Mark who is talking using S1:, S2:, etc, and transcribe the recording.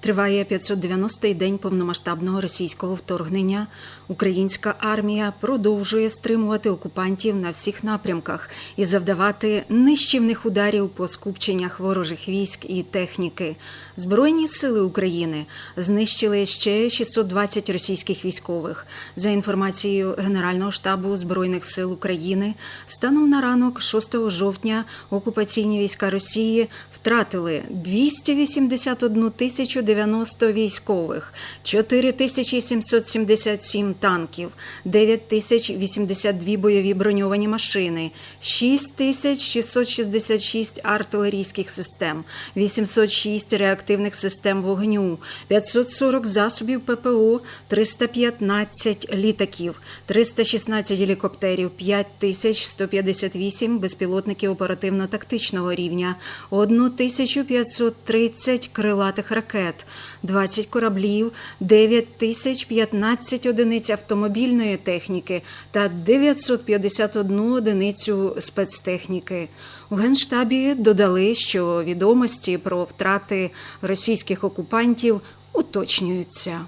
S1: Триває 590-й день повномасштабного російського вторгнення. Українська армія продовжує стримувати окупантів на всіх напрямках і завдавати нищівних ударів по скупченнях ворожих військ і техніки. Збройні сили України знищили ще 620 російських військових. За інформацією Генерального штабу збройних сил України, станом на ранок 6 жовтня окупаційні війська Росії втратили 281 тисячу 90 військових, 4777 танків, 9082 бойові броньовані машини, 6666 артилерійських систем, 806 реактивних систем вогню, 540 засобів ППО, 315 літаків, 316 гелікоптерів, 5158 безпілотників оперативно-тактичного рівня, 1530 крилатих ракет, 20 кораблів, 9015 одиниць автомобільної техніки та 951 одиницю спецтехніки. У Генштабі додали, що відомості про втрати російських окупантів уточнюються.